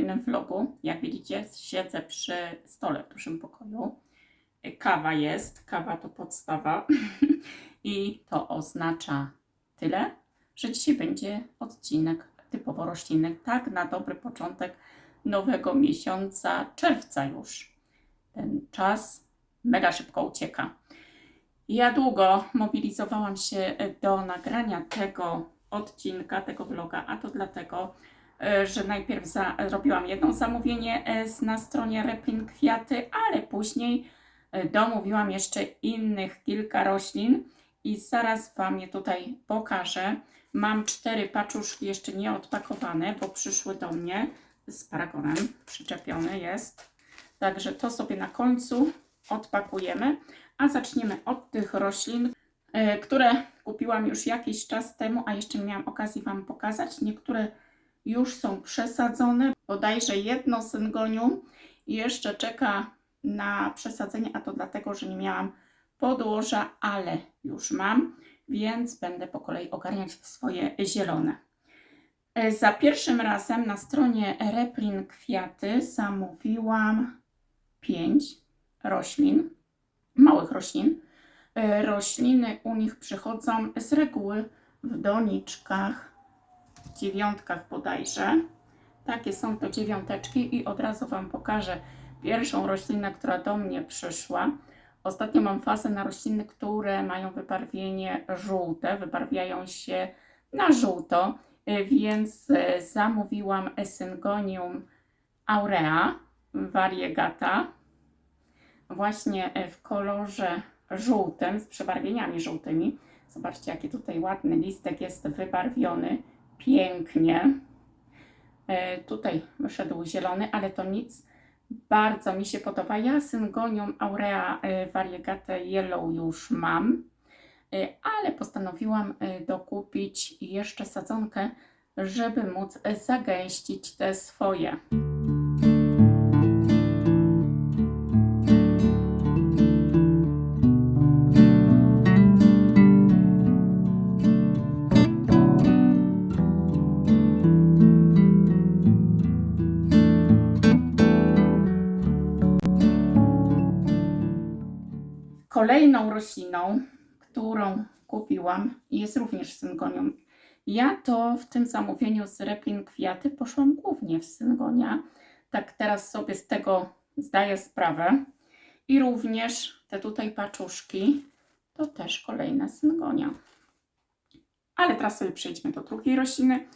kolejnym vlogu. Jak widzicie, siedzę przy stole w dużym pokoju. Kawa jest, kawa to podstawa. I to oznacza tyle, że dzisiaj będzie odcinek typowo roślinny. Tak, na dobry początek nowego miesiąca, czerwca już. Ten czas mega szybko ucieka. Ja długo mobilizowałam się do nagrania tego odcinka, tego vloga, a to dlatego, że najpierw za, robiłam jedno zamówienie e, z, na stronie Replin Kwiaty, ale później e, domówiłam jeszcze innych kilka roślin i zaraz Wam je tutaj pokażę. Mam cztery paczuszki jeszcze nie odpakowane, bo przyszły do mnie z paragonem, przyczepiony jest. Także to sobie na końcu odpakujemy, a zaczniemy od tych roślin, e, które kupiłam już jakiś czas temu, a jeszcze nie miałam okazji Wam pokazać. Niektóre już są przesadzone, bodajże jedno syngonium jeszcze czeka na przesadzenie, a to dlatego, że nie miałam podłoża, ale już mam, więc będę po kolei ogarniać swoje zielone. E, Za pierwszym razem na stronie Replin Kwiaty zamówiłam pięć roślin, małych roślin. E, Rośliny u nich przychodzą z reguły w doniczkach, dziewiątkach bodajże. Takie są to dziewiąteczki i od razu Wam pokażę pierwszą roślinę, która do mnie przyszła. Ostatnio mam fazę na rośliny, które mają wybarwienie żółte, wybarwiają się na żółto, y, więc y, zamówiłam Syngonium aurea variegata właśnie y, w kolorze żółtym, z przebarwieniami żółtymi. Zobaczcie, jaki tutaj ładny listek jest wybarwiony, pięknie. Tutaj wyszedł zielony, ale to nic bardzo mi się podoba. Ja Syngonium aurea y, variegate yellow już mam, y, ale postanowiłam dokupić jeszcze sadzonkę, żeby móc zagęścić te swoje. Kolejną rośliną, którą kupiłam, jest również syngonium. Ja to w tym zamówieniu z Replin Kwiaty poszłam głównie w syngonia. Tak teraz sobie z tego zdaję sprawę. I również te tutaj paczuszki to też kolejne syngonia. Ale teraz sobie przejdźmy do drugiej rośliny.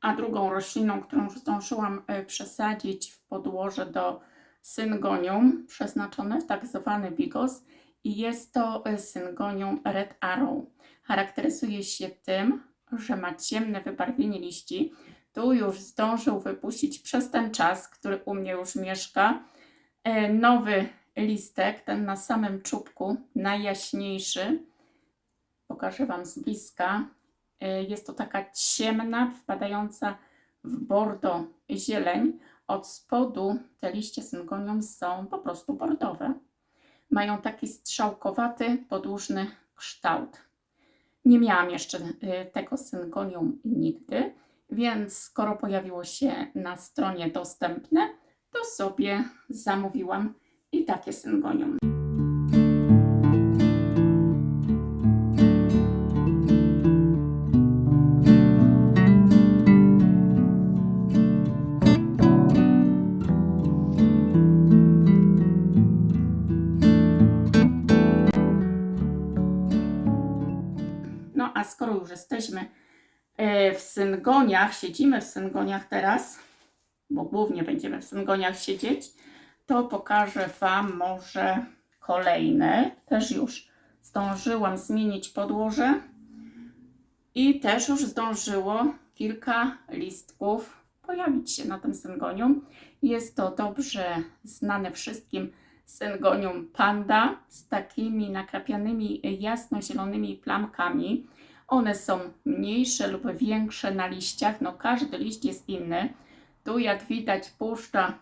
A drugą rośliną, którą już zdążyłam e, przesadzić w podłoże do syngonium, przeznaczone w tak zwany bigos, jest to e, syngonium Red Arrow. Charakteryzuje się tym, że ma ciemne wybarwienie liści. Tu już zdążył wypuścić przez ten czas, który u mnie już mieszka, e, nowy listek, ten na samym czubku, najjaśniejszy. Pokażę Wam z bliska. E, jest to taka ciemna, wpadająca w bordo zieleń. Od spodu te liście syngonium są po prostu bordowe mają taki strzałkowaty, podłużny kształt. Nie miałam jeszcze y, tego syngonium nigdy, więc skoro pojawiło się na stronie dostępne, to sobie zamówiłam i takie syngonium. A skoro już jesteśmy e, w syngoniach, siedzimy w syngoniach teraz, bo głównie będziemy w syngoniach siedzieć, to pokażę Wam może kolejne. Też już zdążyłam zmienić podłoże i też już zdążyło kilka listków pojawić się na tym syngonium. Jest to dobrze znane wszystkim Syngonium panda z takimi nakrapianymi jasno-zielonymi plamkami. One są mniejsze lub większe na liściach, no każdy liść jest inny. Tu jak widać puszcza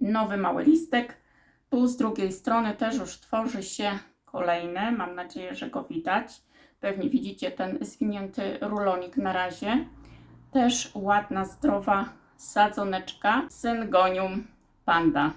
nowy mały listek. Tu z drugiej strony też już tworzy się kolejny. Mam nadzieję, że go widać. Pewnie widzicie ten zwinięty rulonik na razie. Też ładna, zdrowa sadzoneczka Syngonium panda.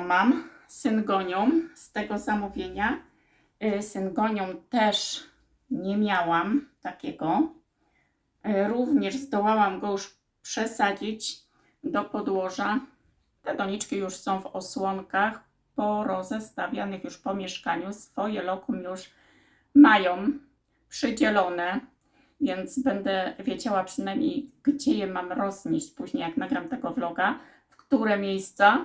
Mam, syngonią z tego zamówienia. E, Syngonią też nie miałam takiego. E, Również zdołałam go już przesadzić do podłoża. Te doniczki już są w osłonkach porozestawianych już po mieszkaniu. Swoje lokum już mają przydzielone, więc będę wiedziała przynajmniej, gdzie je mam roznieść później, jak nagram tego vloga, w które miejsca.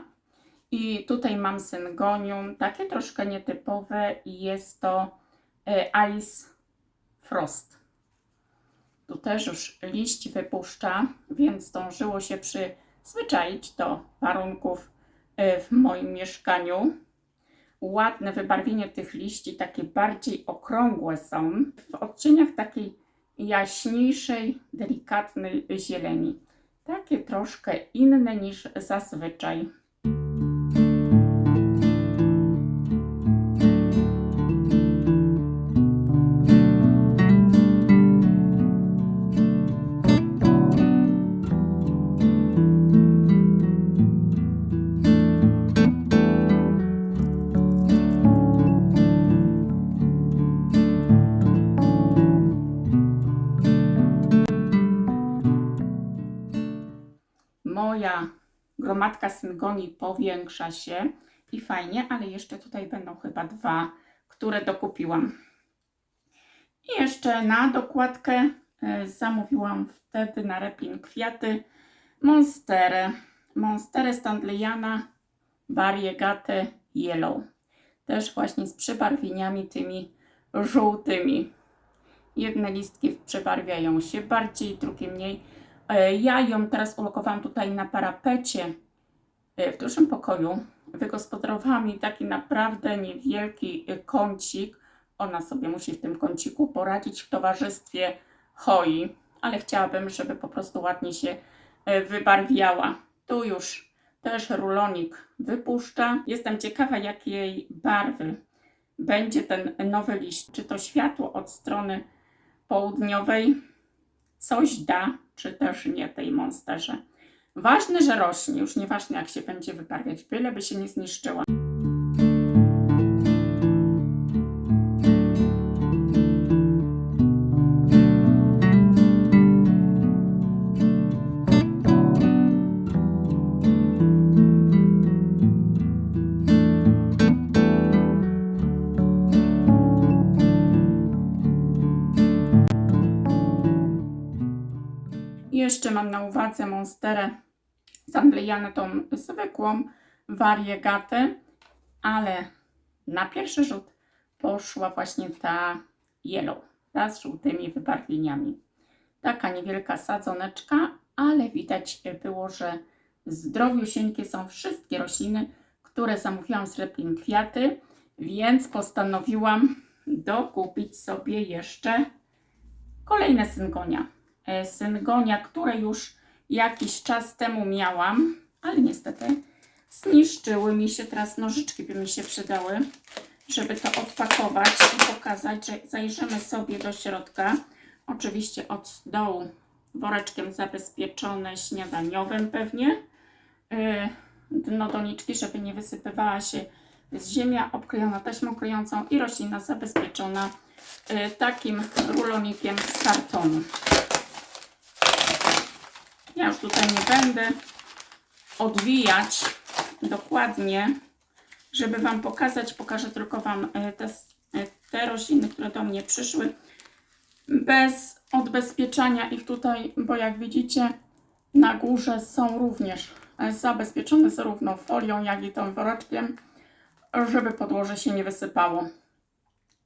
I tutaj mam syngonium, takie troszkę nietypowe i jest to e, Ice Frost. Tu też już liść wypuszcza, więc zdążyło się przyzwyczaić do warunków e, w moim mieszkaniu. Ładne wybarwienie tych liści, takie bardziej okrągłe są, w odcieniach takiej jaśniejszej, delikatnej zieleni. Takie troszkę inne niż zazwyczaj. Syngonii powiększa się i fajnie, ale jeszcze tutaj będą chyba dwa, które dokupiłam. I jeszcze na dokładkę e, zamówiłam wtedy na Replin kwiaty Monsterę. Monsterę Standleyana Variegate Yellow. Też właśnie z przebarwieniami tymi żółtymi. Jedne listki przebarwiają się bardziej, drugie mniej. E, Ja ją teraz ulokowałam tutaj na parapecie w dużym pokoju. Wygospodarowałam jej taki naprawdę niewielki e, kącik. Ona sobie musi w tym kąciku poradzić w towarzystwie hoi, ale chciałabym, żeby po prostu ładnie się e, wybarwiała. Tu już też rulonik wypuszcza. Jestem ciekawa, jakiej barwy będzie ten nowy liść. Czy to światło od strony południowej coś da, czy też nie tej monsterze. Ważne, że rośnie, już nieważne jak się będzie wybarwiać, byleby się nie zniszczyła. Jeszcze mam na uwadze monsterę Sandlejanę tą zwykłą wariegatę, ale na pierwszy rzut poszła właśnie ta yellow, ta z żółtymi wybarwieniami. Taka niewielka sadzoneczka, ale widać było, że zdrowiusieńkie są wszystkie rośliny, które zamówiłam z Replin Kwiaty, więc postanowiłam dokupić sobie jeszcze kolejne syngonia. E, syngonia, które już jakiś czas temu miałam, ale niestety zniszczyły mi się. Teraz nożyczki by mi się przydały, żeby to odpakować i pokazać, że zajrzymy sobie do środka. Oczywiście od dołu woreczkiem zabezpieczone śniadaniowym pewnie. Yy, Dno doniczki, żeby nie wysypywała się z ziemia, obklejona taśmą klejącą i roślina zabezpieczona yy, takim rulonikiem z kartonu. Już tutaj nie będę odwijać dokładnie, żeby Wam pokazać. Pokażę tylko Wam e, te, e, te rośliny, które do mnie przyszły. Bez odbezpieczania ich tutaj, bo jak widzicie, na górze są również e, zabezpieczone zarówno folią, jak i tym woreczkiem, żeby podłoże się nie wysypało.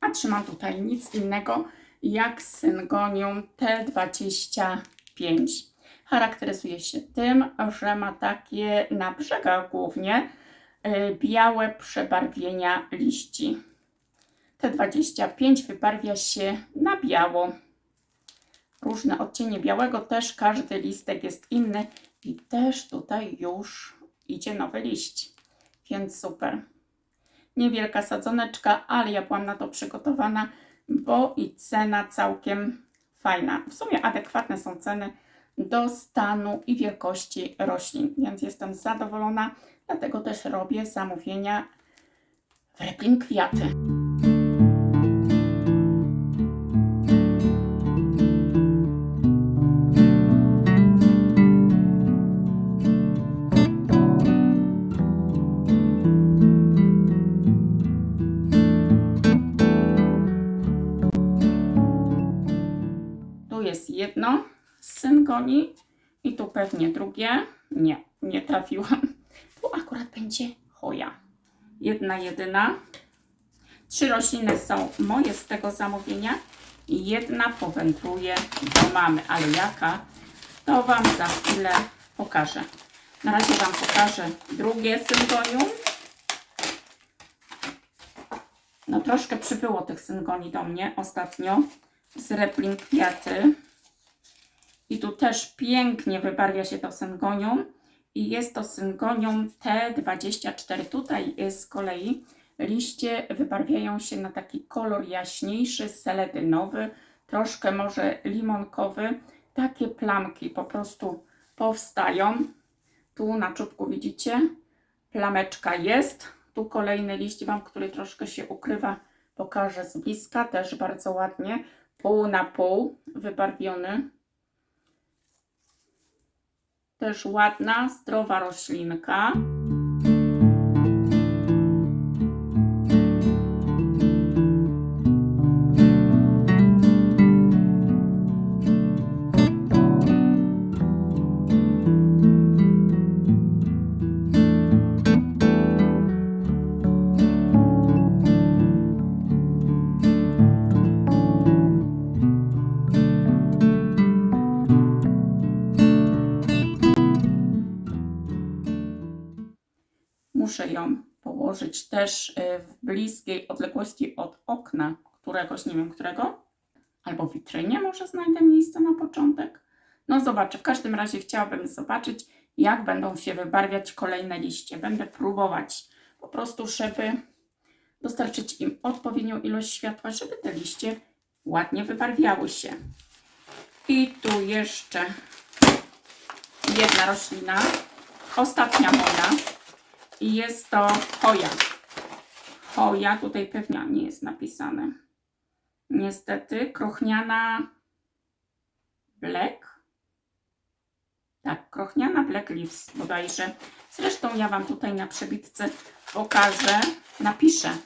A trzymam tutaj nic innego jak syngonium T25 charakteryzuje się tym, że ma takie na brzegach głównie y, białe przebarwienia liści. T25 wybarwia się na biało. Różne odcienie białego, też każdy listek jest inny i też tutaj już idzie nowy liść, więc super. Niewielka sadzoneczka, ale ja byłam na to przygotowana, bo i cena całkiem fajna. W sumie adekwatne są ceny do stanu i wielkości roślin, więc jestem zadowolona. Dlatego też robię zamówienia w Replin Kwiaty. Z syngoni i tu pewnie drugie. Nie, nie trafiłam. Tu akurat będzie choja. Jedna jedyna. Trzy rośliny są moje z tego zamówienia jedna powędruje do mamy, ale jaka, to Wam za chwilę pokażę. Na razie Wam pokażę drugie syngonium. No troszkę przybyło tych syngoni do mnie ostatnio z replin kwiaty. I tu też pięknie wybarwia się to syngonium. I jest to syngonium T24. Tutaj jest z kolei liście wybarwiają się na taki kolor jaśniejszy, seledynowy, troszkę może limonkowy. Takie plamki po prostu powstają. Tu na czubku widzicie, plameczka jest. Tu kolejny liść Wam, który troszkę się ukrywa, pokażę z bliska, też bardzo ładnie. Pół na pół wybarwiony. Też ładna, zdrowa roślinka. Też y, w bliskiej odległości od okna któregoś, nie wiem którego, albo w witrynie może znajdę miejsce na początek. No zobaczę, w każdym razie chciałabym zobaczyć, jak będą się wybarwiać kolejne liście. Będę próbować po prostu, żeby dostarczyć im odpowiednią ilość światła, żeby te liście ładnie wybarwiały się. I tu jeszcze jedna roślina, ostatnia moja. I jest to choja. Choja, tutaj pewnie nie jest napisane. Niestety, krochniana black. Tak, krochniana black leaves bodajże. Zresztą ja Wam tutaj na przebitce pokażę, napiszę,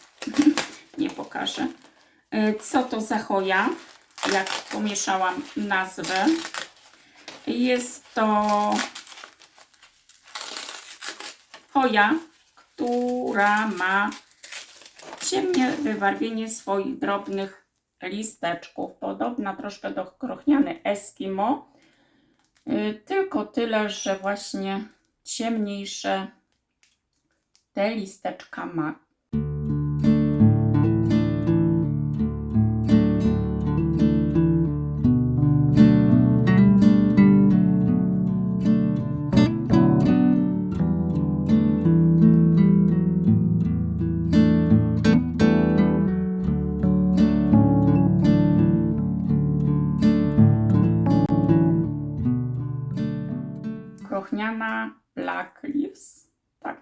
nie pokażę, y, co to za choja, jak pomieszałam nazwę. Jest to choja, która ma ciemne wybarwienie swoich drobnych listeczków. Podobna troszkę do krochniany Eskimo. Yy, Tylko tyle, że właśnie ciemniejsze te listeczka ma.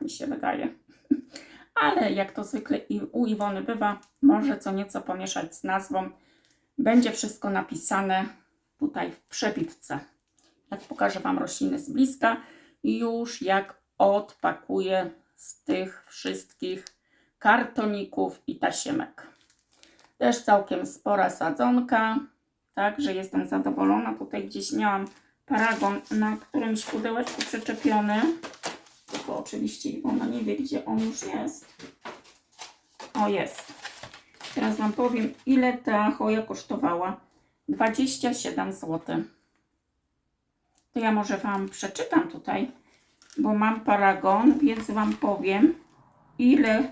Mi się wydaje. Ale jak to zwykle u Iwony bywa, może co nieco pomieszać z nazwą. Będzie wszystko napisane tutaj w przebitce. Jak pokażę Wam rośliny z bliska, już jak odpakuję z tych wszystkich kartoników i tasiemek. Też całkiem spora sadzonka, także jestem zadowolona. Tutaj gdzieś miałam paragon na którymś pudełeczku przyczepiony. Oczywiście ona nie wie, gdzie on już jest. O, jest. Teraz Wam powiem, ile ta choja kosztowała. 27 zł. To ja może Wam przeczytam tutaj, bo mam paragon, więc Wam powiem, ile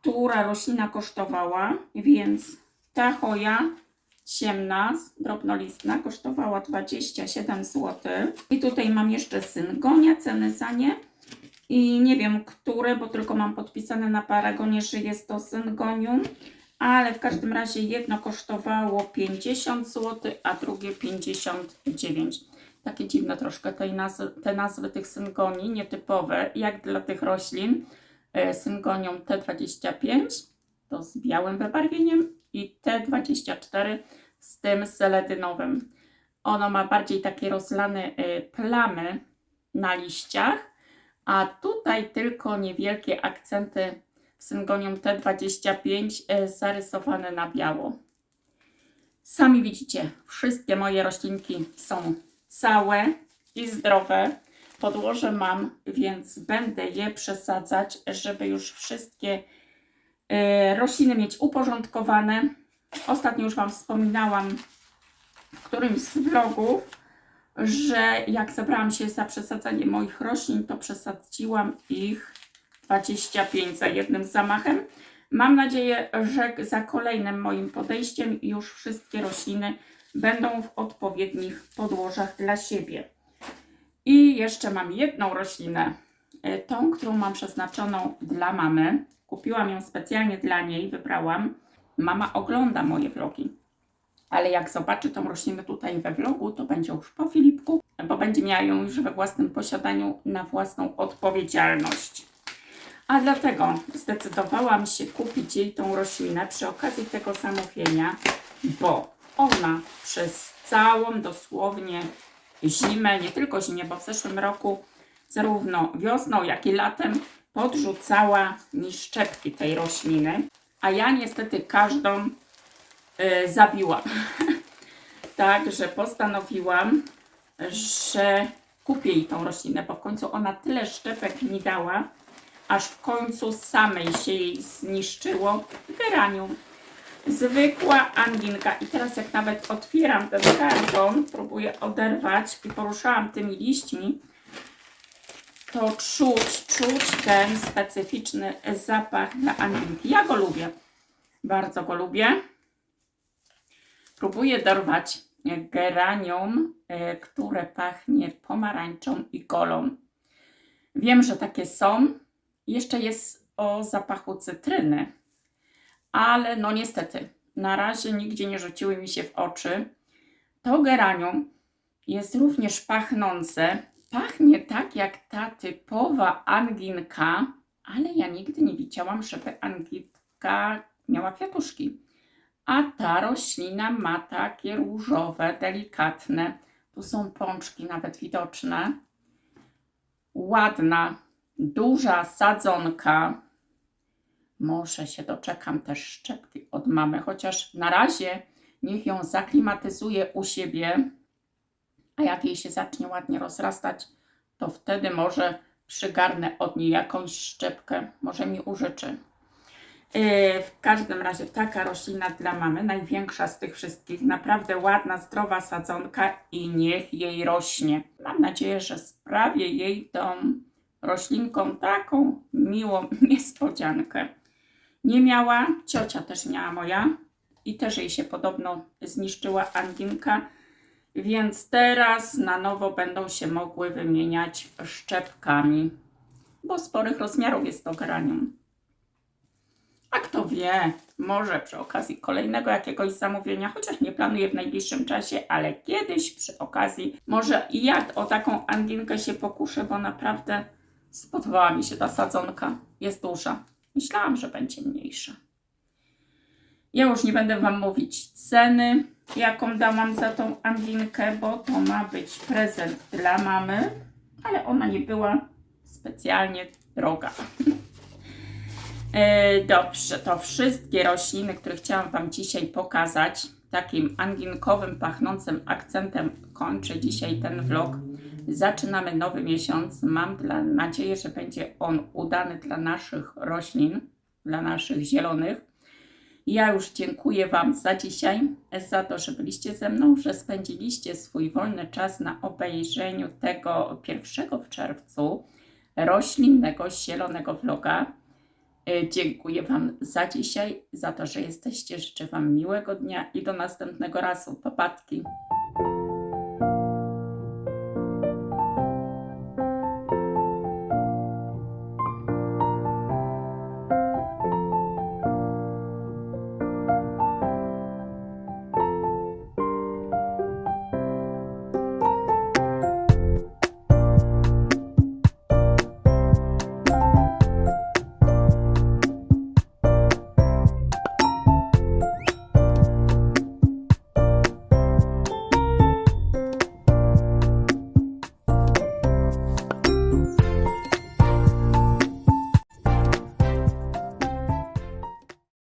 która roślina kosztowała, więc ta choja ciemna, drobnolistna, kosztowała 27 zł. I tutaj mam jeszcze syngonia, ceny za nie. I nie wiem, które, bo tylko mam podpisane na paragonie, że jest to syngonium. Ale w każdym razie jedno kosztowało 50 zł, a drugie 59. Takie dziwne troszkę nazwy, te nazwy tych syngonii, nietypowe, jak dla tych roślin. E, Syngonium T25 to z białym wybarwieniem i T24 z tym seledynowym. Ono ma bardziej takie rozlane y, plamy na liściach, a tutaj tylko niewielkie akcenty w Syngonium T25 y, zarysowane na biało. Sami widzicie, wszystkie moje roślinki są całe i zdrowe. Podłoże mam, więc będę je przesadzać, żeby już wszystkie rośliny mieć uporządkowane. Ostatnio już Wam wspominałam w którymś z vlogów, że jak zabrałam się za przesadzanie moich roślin, to przesadziłam ich 25 za jednym zamachem. Mam nadzieję, że za kolejnym moim podejściem już wszystkie rośliny będą w odpowiednich podłożach dla siebie. I jeszcze mam jedną roślinę, e, tą, którą mam przeznaczoną dla mamy. Kupiłam ją specjalnie dla niej, wybrałam. Mama ogląda moje vlogi, ale jak zobaczy tą roślinę tutaj we vlogu, to będzie już po Filipku, bo będzie miała ją już we własnym posiadaniu na własną odpowiedzialność. A dlatego zdecydowałam się kupić jej tą roślinę przy okazji tego zamówienia, bo ona przez całą dosłownie zimę, nie tylko zimę, bo w zeszłym roku zarówno wiosną, jak i latem podrzucała mi szczepki tej rośliny, a ja niestety każdą y, zabiłam. Także postanowiłam, że kupię jej tą roślinę, bo w końcu ona tyle szczepek mi dała, aż w końcu samej się jej zniszczyło geranium. Zwykła anginka. I teraz jak nawet otwieram ten karton, próbuję oderwać i poruszałam tymi liśćmi, to czuć, czuć ten specyficzny zapach dla anginki. Ja go lubię. Bardzo go lubię. Próbuję dorwać geranium, e, które pachnie pomarańczą i golą. Wiem, że takie są. Jeszcze jest o zapachu cytryny, ale no niestety, na razie nigdzie nie rzuciły mi się w oczy. To geranium jest również pachnące. Pachnie tak jak ta typowa anginka, ale ja nigdy nie widziałam, żeby angitka miała kwiatuszki. A ta roślina ma takie różowe, delikatne. Tu są pączki nawet widoczne. Ładna, duża sadzonka. Może się doczekam też szczepki od mamy, chociaż na razie niech ją zaklimatyzuje u siebie, a jak jej się zacznie ładnie rozrastać, to wtedy może przygarnę od niej jakąś szczepkę, może mi użyczy. Yy, W każdym razie taka roślina dla mamy, największa z tych wszystkich, naprawdę ładna, zdrowa sadzonka i niech jej rośnie. Mam nadzieję, że sprawię jej tą roślinką taką miłą niespodziankę. Nie miała, ciocia też miała moja i też jej się podobno zniszczyła anginka, więc teraz na nowo będą się mogły wymieniać szczepkami, bo sporych rozmiarów jest to granium. A kto wie, może przy okazji kolejnego jakiegoś zamówienia, chociaż nie planuję w najbliższym czasie, ale kiedyś przy okazji może i ja o taką anginkę się pokuszę, bo naprawdę spodobała mi się ta sadzonka. Jest duża. Myślałam, że będzie mniejsza. Ja już nie będę Wam mówić ceny, jaką dałam za tą anginkę, bo to ma być prezent dla mamy, ale ona nie była specjalnie droga. E, Dobrze, to wszystkie rośliny, które chciałam Wam dzisiaj pokazać, takim anginkowym, pachnącym akcentem kończę dzisiaj ten vlog. Zaczynamy nowy miesiąc. Mam dla, nadzieję, że będzie on udany dla naszych roślin, dla naszych zielonych. Ja już dziękuję Wam za dzisiaj, za to, że byliście ze mną, że spędziliście swój wolny czas na obejrzeniu tego pierwszego w czerwcu roślinnego, zielonego vloga. Y, Dziękuję Wam za dzisiaj, za to, że jesteście. Życzę Wam miłego dnia i do następnego razu. Papatki.